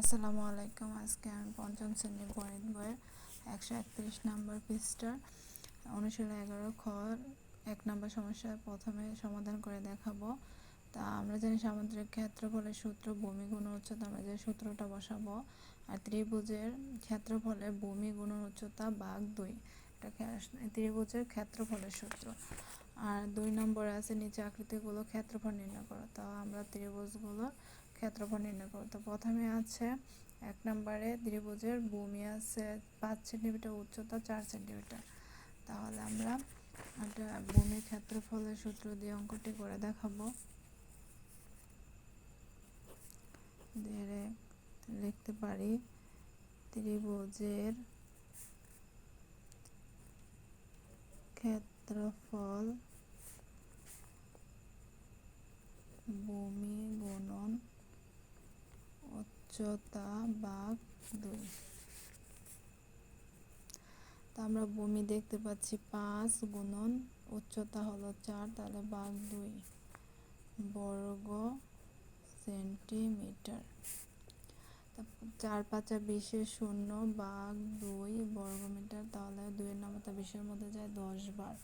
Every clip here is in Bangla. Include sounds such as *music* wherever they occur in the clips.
আসসালামু আলাইকুম। আজকে আমি পঞ্চম শ্রেণির গণিত বইয়ের একশো একত্রিশ নম্বর পৃষ্ঠার অনুশীলন এগারো খ, এক নম্বর সমস্যা প্রথমে সমাধান করে দেখাবো। তা আমরা জানি সামুদ্রিক ক্ষেত্রফলের সূত্র ভূমি, গুণ, উচ্চতা, আমরা যে সূত্রটা বসাবো, আর ত্রিভুজের ক্ষেত্রফলের ভূমি, গুণ, উচ্চতা, বাঘ, দুই। এটা ত্রিভুজের ক্ষেত্রফলের সূত্র। আর দুই নম্বরে আছে নিচে আকৃতিগুলো ক্ষেত্রফল নির্ণয় করো। তা আমরা ত্রিভুজগুলোর ক্ষেত্রফল নির্ণয় করো। তো প্রথমে আছে এক নম্বরে ত্রিভুজের ভূমি আছে পাঁচ সেন্টিমিটার উচ্চতা, চার সেন্টিমিটার। তাহলে আমরা একটা ভূমির ক্ষেত্রফলের সূত্র দিয়ে অঙ্কটি করে দেখাবো। লিখতে পারি ত্রিভুজের ক্ষেত্রফল ভূমি গুণন উচ্চতা বাঘ দুই তা আমরা ভূমি দেখতে পাচ্ছি পাঁচ গুণন, উচ্চতা হলো চার, তাহলে বাঘ দুই। বর্গ সেন্টিমিটার। চার পাঁচা বিশের শূন্য বাঘ দুই, বর্গমিটার, তাহলে দুইয়ের নামতা বিশের মধ্যে যায় দশ বার।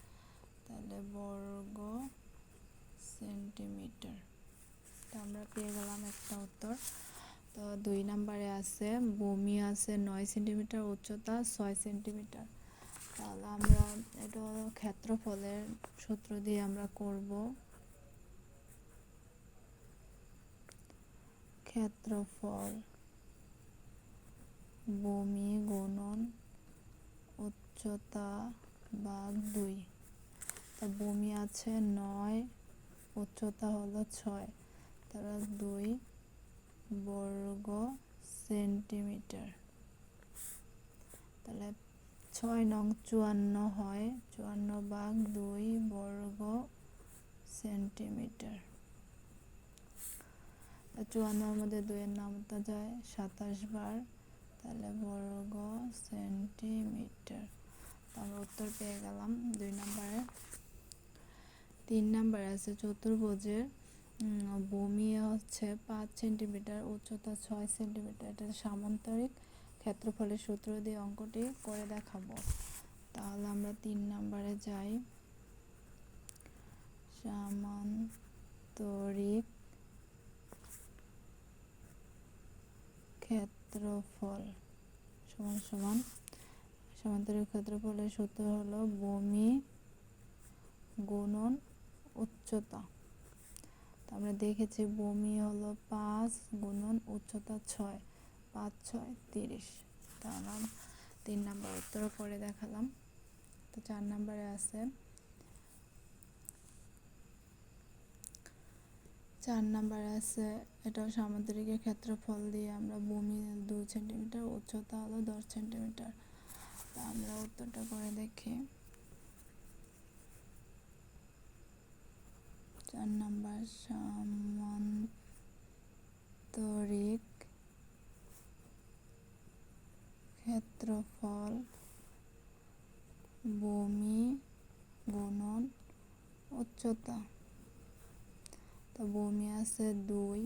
তাহলে বর্গ সেন্টিমিটার। তা আমরা পেয়ে গেলাম একটা উত্তর। তো দুই নম্বরে আছে ভূমি আছে নয় সেন্টিমিটার উচ্চতা, ছয় সেন্টিমিটার। তাহলে আমরা এটা ক্ষেত্রফলের সূত্র দিয়ে আমরা করব। ক্ষেত্রফল ভূমি গুণন উচ্চতা বাঘ দুই। তা ভূমি আছে নয়, উচ্চতা হলো ছয়। তারা দুই বর্গ সেন্টিমিটার। তাহলে ছয় নং চুয়ান্ন হয়, চুয়ান্ন বাঘ দুই বর্গ সেন্টিমিটার। চুয়ান্নর মধ্যে দুইয়ের নামতা যায় সাতাশ বার, তাহলে বর্গ সেন্টিমিটার। আমরা উত্তর পেয়ে গেলাম দুই নম্বরে। তিন নম্বরে আছে চতুর্ভুজের ভূমি হচ্ছে পাঁচ সেন্টিমিটার, উচ্চতা ছয় সেন্টিমিটার। এটা সামান্তরিক ক্ষেত্রফলের সূত্র দিয়ে অঙ্কটি করে দেখাবো। তাহলে আমরা তিন নম্বরে যাই। সামান্তরিক ক্ষেত্রফল সমান সমান। সমান্তরিক ক্ষেত্রফলের সূত্র হলো ভূমি গুণন উচ্চতা। আমরা দেখেছি ভূমি হলো পাঁচ গুণন উচ্চতা ছয়, পাঁচ ছয় তিরিশ। তাহলে তিন নাম্বার উত্তর করে দেখালাম। তো চার নাম্বারে আছে। চার নাম্বারে আছে এটাও সামুদ্রিকের ক্ষেত্রফল দিয়ে আমরা ভূমি দুই সেন্টিমিটার, উচ্চতা হলো দশ সেন্টিমিটার। তা আমরা উত্তরটা করে দেখি। চার নাম্বার সামান্তরিক ক্ষেত্রফল, ভূমি, গুণন, উচ্চতা। তো ভূমি আছে দুই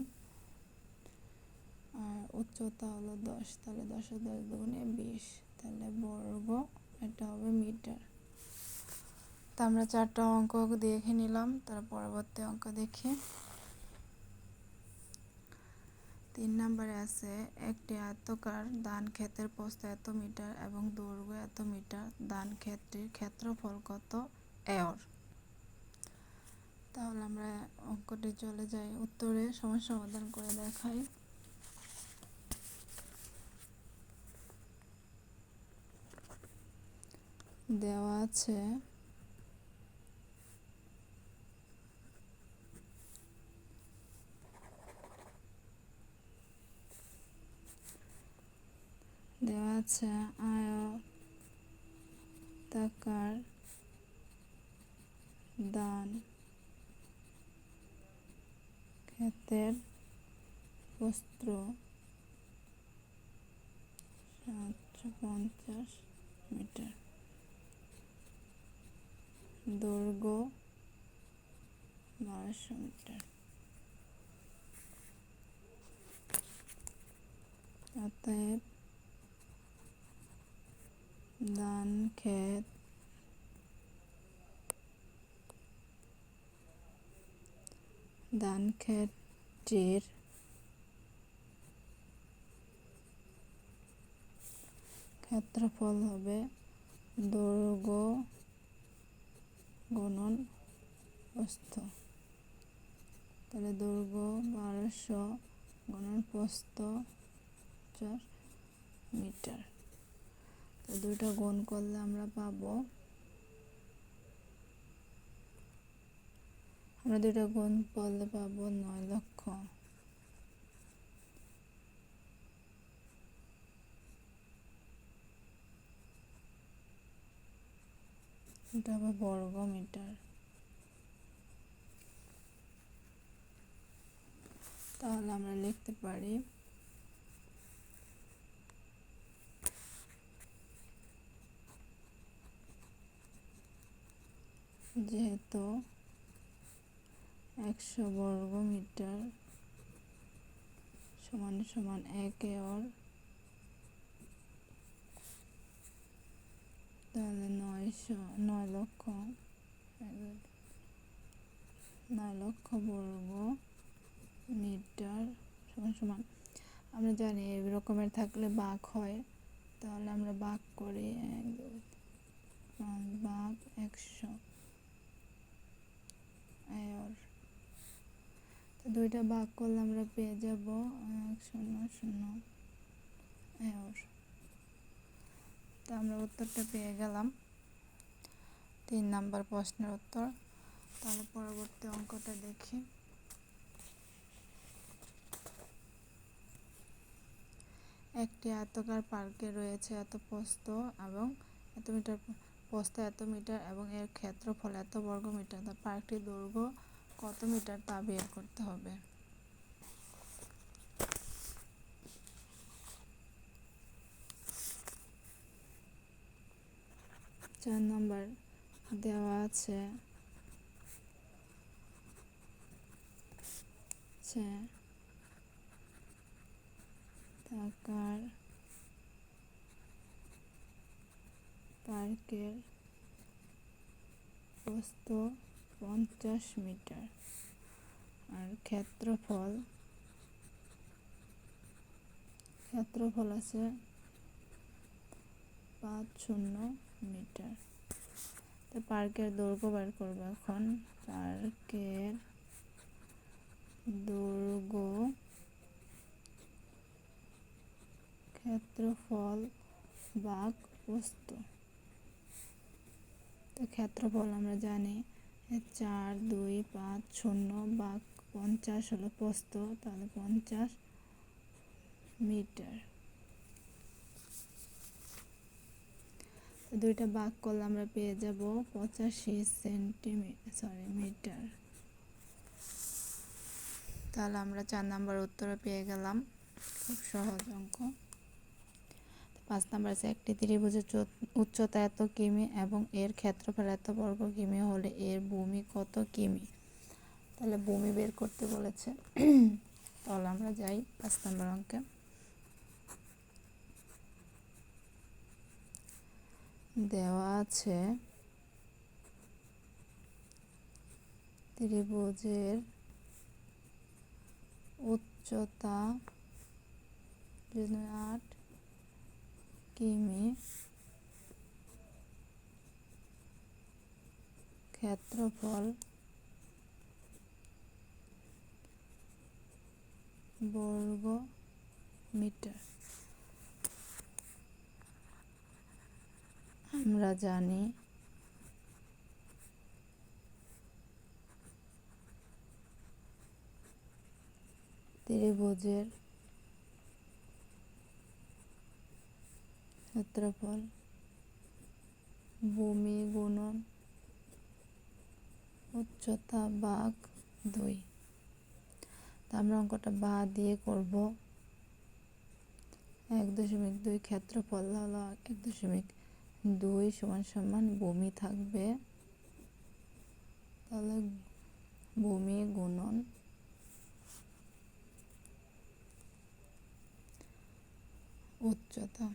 আর উচ্চতা হলো দশ, তাহলে দশে দশ দুগুণে বিশ, তাহলে বর্গ, এটা হবে মিটার। তো আমরা চারটা অঙ্ক দেখে নিলাম, তার পরবর্তী অঙ্ক দেখি। তিন নম্বরে আছে, একটি আয়তকার ধান ক্ষেতের প্রস্থ এত মিটার এবং দৈর্ঘ্য এত মিটার ধান ক্ষেত্রের ক্ষেত্রফল কত? এর তাহলে আমরা অঙ্কটি চলে যাই। উত্তরে সমস্যা সমাধান করে দেখাই। দেওয়া আছে দেওয়া আছে। আয়তাকার দান ক্ষেতের বস্ত্র সাতশো পঞ্চাশ মিটার। দৈর্ঘ্য বারোশো মিটার। অতএব ধান ক্ষেত ধান ক্ষেতটির ক্ষেত্রফল হবে দৈর্ঘ্য গুণন প্রস্থ তাহলে দৈর্ঘ্য বারোশো গুণন প্রস্থ চার মিটার। দুইটা গুণ করলে আমরা পাবো। আমরা দুইটা গুণ করলে পাবো নয় লক্ষ। এটা হবে বর্গ মিটার তাহলে আমরা লিখতে পারি যেহেতু একশো বর্গ মিটার সমান সমান এক এর তাহলে নয়শো, নয় লক্ষ নয় লক্ষ বর্গ মিটার সমান সমান। আমরা জানি রকমের থাকলে বাঘ হয়, তাহলে আমরা বাঘ করি বাঘ একশো আয়র তো দুইটা ভাগ করলে আমরা পেয়ে যাব, এক শূন্য শূন্য তো আমরা উত্তরটা পেয়ে গেলাম। তিন নাম্বার প্রশ্নের উত্তর। তাহলে পরবর্তী অঙ্কটা দেখি। একটি আয়তকার পার্কে রয়েছে এত প্রস্থ এবং এত মিটার, প্রস্থ এত মিটার এবং এর ক্ষেত্রফল এত বর্গ মিটার তার পার্কটির দৈর্ঘ্য কত মিটার তা বের করতে হবে? চার নম্বর দেওয়া আছে। টাকার পার্কের প্রস্থ পঞ্চাশ মিটার। আর ক্ষেত্রফল ক্ষেত্রফল আছে পাঁচ শূন্য মিটার। তো পার্কের দৈর্ঘ্য বার করব এখন। পার্কের দৈর্ঘ্য, ক্ষেত্রফল বাঘ প্রস্থ তো ক্ষেত্রফল আমরা জানি চার, দুই, পাঁচ, শূন্য বা পঞ্চাশ হলো প্রস্থ, তাহলে পঞ্চাশ মিটার। দুইটা বাঘ করলে আমরা পেয়ে যাব পঁচাশি সেন্টিমিটার সরি মিটার। তাহলে আমরা চার নাম্বার উত্তরে পেয়ে গেলাম। খুব সহজ অঙ্ক। পাঁচ নাম্বার আছে, একটি ত্রিভুজের উচ্চতা এত কিমি এবং এর ক্ষেত্রফল এত বর্গ কিমি হলে এর ভূমি কত কিমি? তাহলে ভূমি বের করতে বলেছে। *clears throat* তাহলে আমরা যাই পাঁচ নাম্বার অঙ্কে। দেওয়া আছে, ত্রিভুজের উচ্চতা আট কিমি ক্ষেত্রফল বর্গ মিটার আমরা জানি ত্রিভুজের ক্ষেত্রফল, ভূমি গুণন, উচ্চতা বাঘ দুই। আমরা অঙ্কটা বা দিয়ে করব। এক দশমিক দুই ক্ষেত্রফল হলো এক দশমিক দুই সমান সমান ভূমি থাকবে। তাহলে ভূমি গুণন উচ্চতা।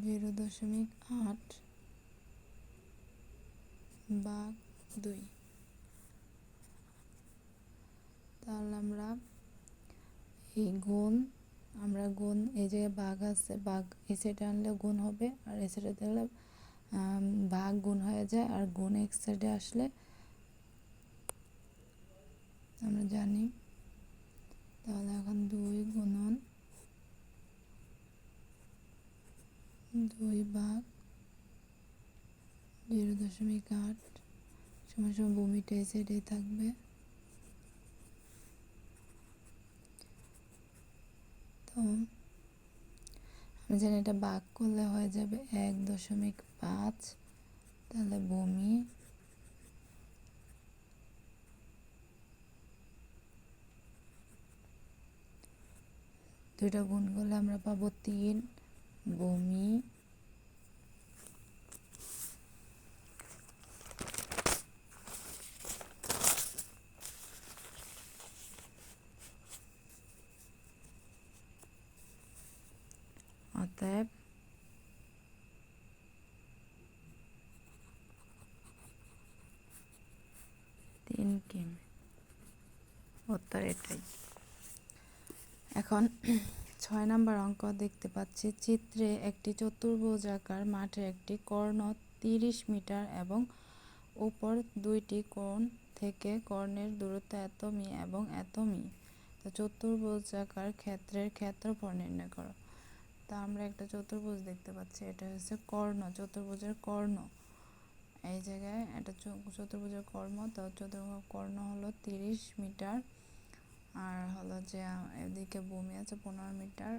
জিরো দশমিক আট বাঘ দুই। তাহলে আমরা এই গুণ, আমরা গুণ, এই যে বাঘ আছে বাঘ এই সাইডে আনলে গুণ হবে, আর এই সাইডে দিলে ভাগ গুণ হয়ে যায়, আর গুণ এক সাইডে আসলে আমরা জানি। তাহলে এখন দুই গুণন দুই ভাগ জিরো দশমিক আট সময় সময় এই সাইডেই থাকবে। তো আমি জানি এটা ভাগ করলে হয়ে যাবে এক দশমিক পাঁচ, তাহলে ভূমি দুইটা গুণ করলে আমরা পাবো তিন। ভূমি অতএব তিন কিমি। উত্তর এটাই। এখন ছয় নম্বর অঙ্ক দেখতে পাচ্ছি। চিত্রে একটি চতুর্ভুজাকার মাঠে একটি কর্ণ তিরিশ মিটার এবং উপর দুইটি কোণ থেকে কর্ণের দূরত্ব এত মি এবং এত মি। তো চতুর্ভুজাকার ক্ষেত্রের ক্ষেত্রফল নির্ণয় করো। তা আমরা একটা চতুর্ভুজ দেখতে পাচ্ছি, এটা হচ্ছে কর্ণ, চতুর্ভুজের কর্ণ। এই জায়গায় একটা চতুর্ভুজের কর্ম তো চতুর্ভুজ কর্ণ হলো তিরিশ মিটার আর হলো যে, এদিকে ভূমি আছে পনেরো মিটার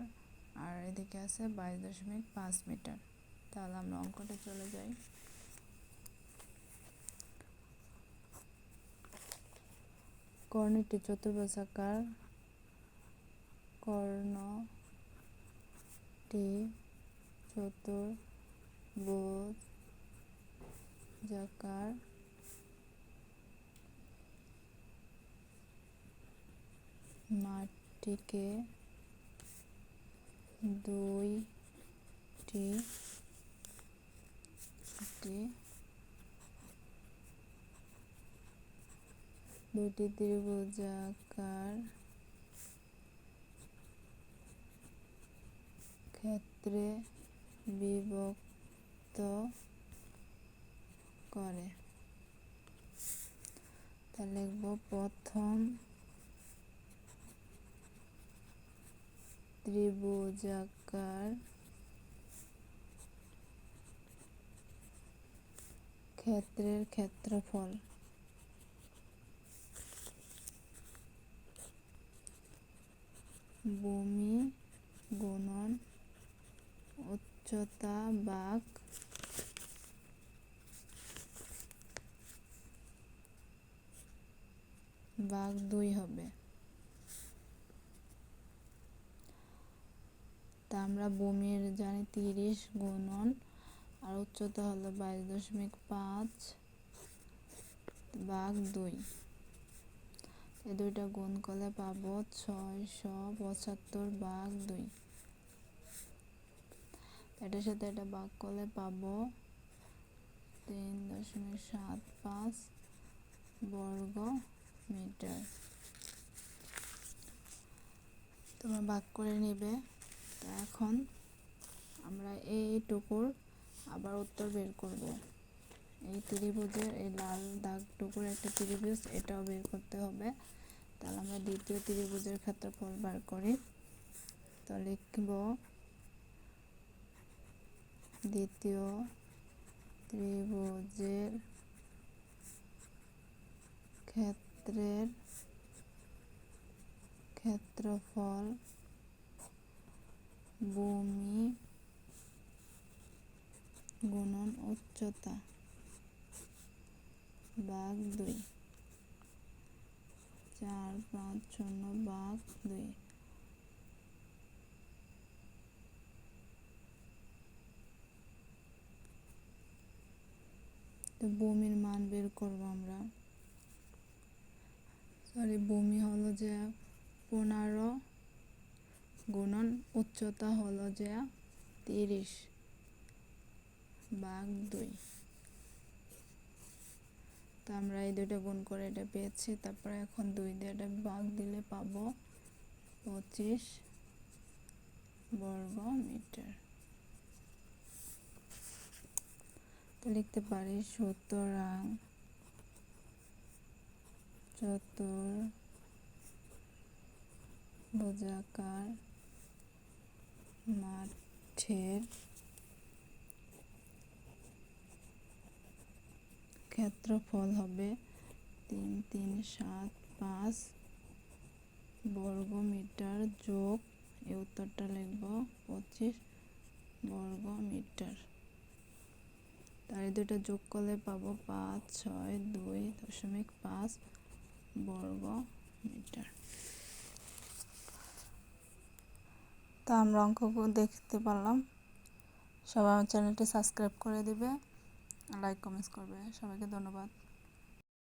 আর এদিকে আছে বাইশ দশমিক পাঁচ মিটার। তাহলে আমরা অঙ্কটা চলে যাই। কর্ণটি চতুর্ভুজাকার। কর্ণটি চতুর্ভুজাকার। মাঠটিকে দুইটি দুটি ত্রিভুজাকার ক্ষেত্রে বিভক্ত করে। তা লিখব প্রথম ত্রিভুজাকার ক্ষেত্রের ক্ষেত্রফল। ভূমি গুণন উচ্চতা বাঘ বাঘ দুই হবে। তা আমরা ভূমির জানি তিরিশ গুণন, আর উচ্চতা হলো বাইশ দশমিক পাঁচ বাঘ দুই। এই দুইটা গুণ করলে পাবো ছয়শো পঁচাত্তর বাঘ দুই। এটার সাথে এটা ভাগ করলে পাবো তিন দশমিক সাত পাঁচ বর্গ মিটার। তোমরা ভাগ করে নেবে। এখন আমরা এইটুকুর আবার উত্তর বের করব। এই ত্রিভুজের এই লাল দাগটুকুর একটা ত্রিভুজ, এটাও বের করতে হবে। তাহলে আমরা দ্বিতীয় ত্রিভুজের ক্ষেত্রফল বার করি। তো লিখব দ্বিতীয় ত্রিভুজের ক্ষেত্রের ক্ষেত্রফল ভূমি গুণন উচ্চতা বাঘ দুই। চার, পাঁচ, শূন্য বাঘ দুই। তো ভূমির মান বের করব আমরা। সরি বমি হলো যে পনেরো গুণন উচ্চতা হলো যে তিরিশ ভাগ দুই। তো আমরা এই দুইটা গুণ করে এটা পেয়েছি, তারপরে এখন দুই দিয়ে এটা দিলে পাবো পঁচিশ বর্গ মিটার তো লিখতে পারি সুতরাং চতুর ভুজাকার মাঠের ক্ষেত্রফল হবে তিন তিন সাত পাঁচ বর্গ মিটার যোগ, এই উত্তরটা লিখব, পঁচিশ বর্গ মিটার তার এই দুটো যোগ করলে পাবো পাঁচ, ছয়, দুই দশমিক পাঁচ বর্গ মিটার তা আমরা অঙ্কগুলো দেখতে পারলাম। সবাই আমার চ্যানেলটি সাবস্ক্রাইব করে দিবে। লাইক কমেন্টস করবে। সবাইকে ধন্যবাদ।